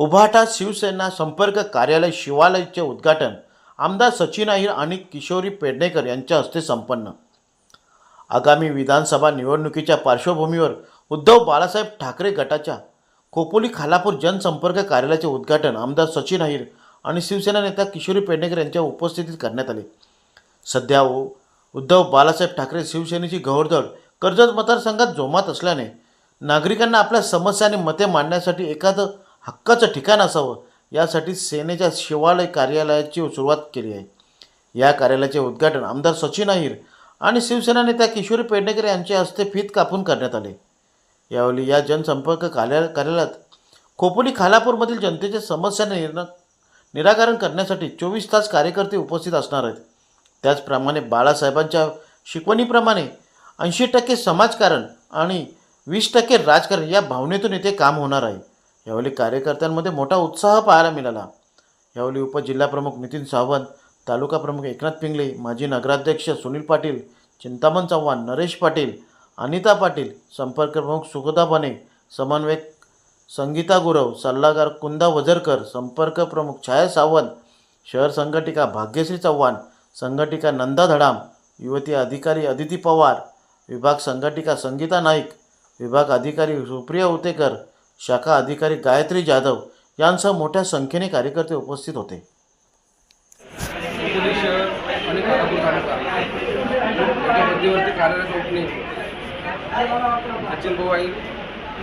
उभाटा शिवसेना संपर्क कार्यालय शिवालयाचे उद्घाटन आमदार सचिन अहिर आणि किशोरी पेडणेकर यांच्या हस्ते संपन्न. आगामी विधानसभा निवडणुकीच्या पार्श्वभूमीवर उद्धव बाळासाहेब ठाकरे गटाच्या खोपोली खालापूर जनसंपर्क कार्यालयाचे उद्घाटन आमदार सचिन अहिर आणि शिवसेना नेत्या किशोरी पेडणेकर यांच्या उपस्थितीत करण्यात आले. सध्या उद्धव बाळासाहेब ठाकरे शिवसेनेची घोडदळ कर्जत मतदारसंघात जोमात असल्याने नागरिकांना आपल्या समस्या आणि मते मांडण्यासाठी एखादं हक्काचं ठिकाण असावं. यासाठी सेनेच्या शिवालय कार्यालयाची सुरुवात केली आहे. या कार्यालयाचे उद्घाटन आमदार सचिन अहिर आणि शिवसेना नेत्या किशोरी पेडणेकर यांच्या हस्ते फीत कापून करण्यात आले. यावेळी या जनसंपर्क कार्या कार्यालयात खोपोली खालापूरमधील जनतेच्या समस्या निर्णय निराकरण करण्यासाठी चोवीस तास कार्यकर्ते उपस्थित असणार आहेत. त्याचप्रमाणे बाळासाहेबांच्या शिकवणीप्रमाणे ऐंशी टक्के समाजकारण आणि वीस टक्के राजकारण या भावनेतून येथे काम होणार आहे. यावेळी कार्यकर्त्यांमध्ये मोठा उत्साह पाहायला मिळाला. यावेळी उपजिल्हाप्रमुख नितीन सावंत तालुका प्रमुख एकनाथ पिंगळे माजी नगराध्यक्ष सुनील पाटील चिंतामण चव्हाण नरेश पाटील अनिता पाटील संपर्क प्रमुख सुगदा बने समन्वयक संगीता गुरव सल्लागार कुंदा वजरकर संपर्क प्रमुख छाया सावंत शहर संघटिका भाग्यश्री चव्हाण संघटिका नंदा धडाम युवती अधिकारी अदिती पवार विभाग संघटिका संगीता नाईक विभाग अधिकारी सुप्रिया उतेकर शाखा अधिकारी गायत्री जाधव यांसह मोठ्या संख्येने कार्यकर्ते उपस्थित होते. अकोले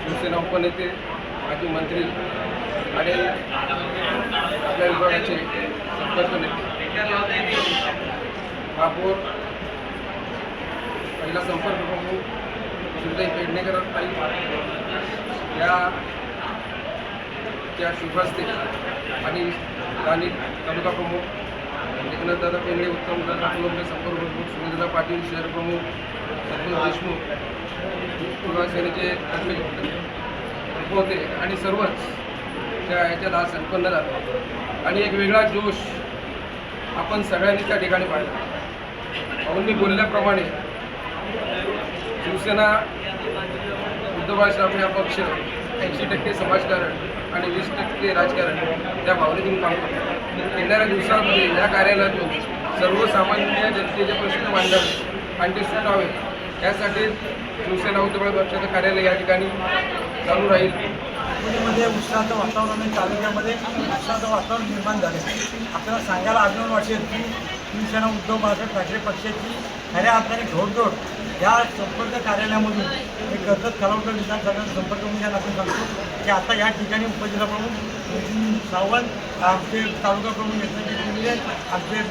शिवसेना उपनेते माजी मंत्री आणि आपल्या विभागाचे संपर्क नेते. महापौर पहिला संपर्क प्रमुख सुरताई पेडणेकर ताई या त्या शुभस्ते. आणि स्थानिक तालुका प्रमुख एकनाथदादा पेंगळे पेंडे उत्तम दादा संपर्क प्रमुख सुनीलदा पाटील शहर प्रमुख संतोष देशमुख युवा सेनेचे होते. आणि सर्वच त्या याच्यात आज संपन्न झालं. आणि एक वेगळा जोश आपण सगळ्यांनी त्या ठिकाणी पाहिला. भाऊंनी बोलल्याप्रमाणे शिवसेना उद्धव ठाकरे हा पक्ष ऐंशी टक्के समाजकारण आणि वीस टक्के राजकारण त्या भावनेतून काम करतो. येणाऱ्या दिवसामध्ये या कार्यालयातून सर्वसामान्य जनतेचे प्रश्न मांडावे आणि ते सुटावे यासाठी शिवसेना उद्धव पक्षाचं कार्यालय या ठिकाणी चालू राहील. पुणेमध्ये उत्साहाचं वातावरण आणि तालुक्यामध्ये उत्साहाचं वातावरण निर्माण झाले आपल्याला सांगायला अभिमान वाटेल की शिवसेना उद्धव बाळासाहेब ठाकरे पक्षाची खऱ्या अर्थाने घोडदोड या संपर्क कार्यालयामधून एक कर्जत खालावकर विधानसभेचा संपर्क म्हणजे आपण सांगतो की आता या ठिकाणी उपजिल्हा प्रमुख सावंत आमचे तालुका प्रमुख यशवंत पिंगळे आमचे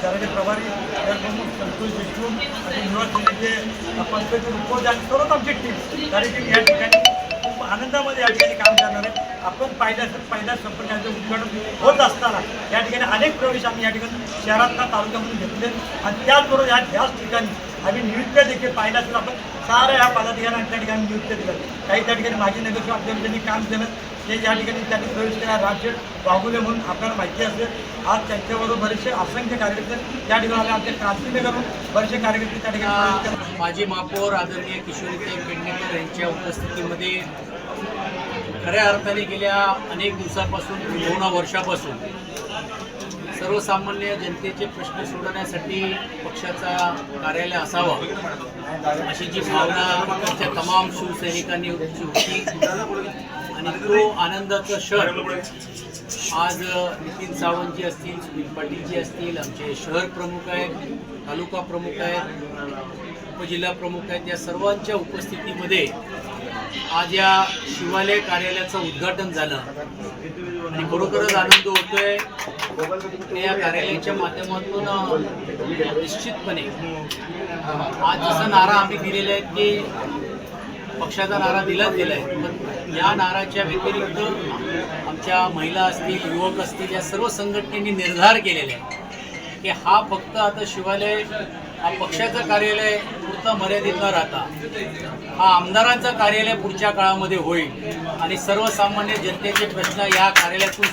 शहराचे प्रभारी प्रमुख संतोष देशमुख आणि युवा सेनेचे पंकज रुपोज आणि सर्वच आमची टीम कार्यक्रम या ठिकाणी खूप आनंदामध्ये या ठिकाणी काम करणार आहे आपण पहिल्या पहिल्या संपर्काचं उद्घाटन होत असताना या ठिकाणी अनेक प्रवेश आम्ही या ठिकाणी शहरातला तालुक्यामधून घेतले आणि त्याचबरोबर या ह्याच ठिकाणी आम्ही नियुक्त्या देखील पाहिलं असेल. आपण साऱ्या ह्या पदाधिकाऱ्यांना त्या ठिकाणी नियुक्त्या दिलं काही त्या ठिकाणी माजी नगरसेवक आपल्याला त्यांनी काम केलं. ते या ठिकाणी त्यांनी प्रवेश केला राजशेठ वाघुले म्हणून आपल्याला माहिती असेल. आज त्यांच्याबरोबर बरेचसे असंख्य कार्यकर्ते त्या ठिकाणी आमचे आमच्या क्रांतीनगरून बरेचसे कार्यकर्ते त्या ठिकाणी माजी महापौर आदरणीय किशोरी पेडणेकर यांच्या उपस्थितीमध्ये खऱ्या अर्थाने गेल्या अनेक दिवसापासून दोन वर्षापासून सर्वसामान्य जनतेचे प्रश्न सोडवण्यासाठी पक्षाचा कार्यालय असावा अशी जी भावना आमच्या तमाम शिवसैनिकांनी होती. आणि तो आनंदाचा क्षण आज नितीन सावंतजी असतील सुनील पाटीलजी असतील आमचे शहर प्रमुख आहेत तालुका प्रमुख आहेत उपजिल्हा प्रमुख आहेत. या सर्वांच्या उपस्थितीमध्ये आज या शिवालय कार्यालयाचं उद्घाटन झालं. आणि खरोखरच आनंद होतोय. या कार्यालयाच्या माध्यमातून निश्चितपणे आज जसा नारा आम्ही दिलेला आहे की पक्षाचा नारा दिलाच दिला आहे. पण या नाराच्या व्यतिरिक्त आमच्या महिला असतील युवक असतील या सर्व संघटनेनी निर्धार केलेला आहे की हा फक्त आता शिवालय हा पक्षाचं कार्यालय पुरतं मर्यादित न राहता हा आमदारांचं कार्यालय पुढच्या काळामध्ये होईल. आणि सर्वसामान्य जनतेचे प्रश्न या कार्यालयातून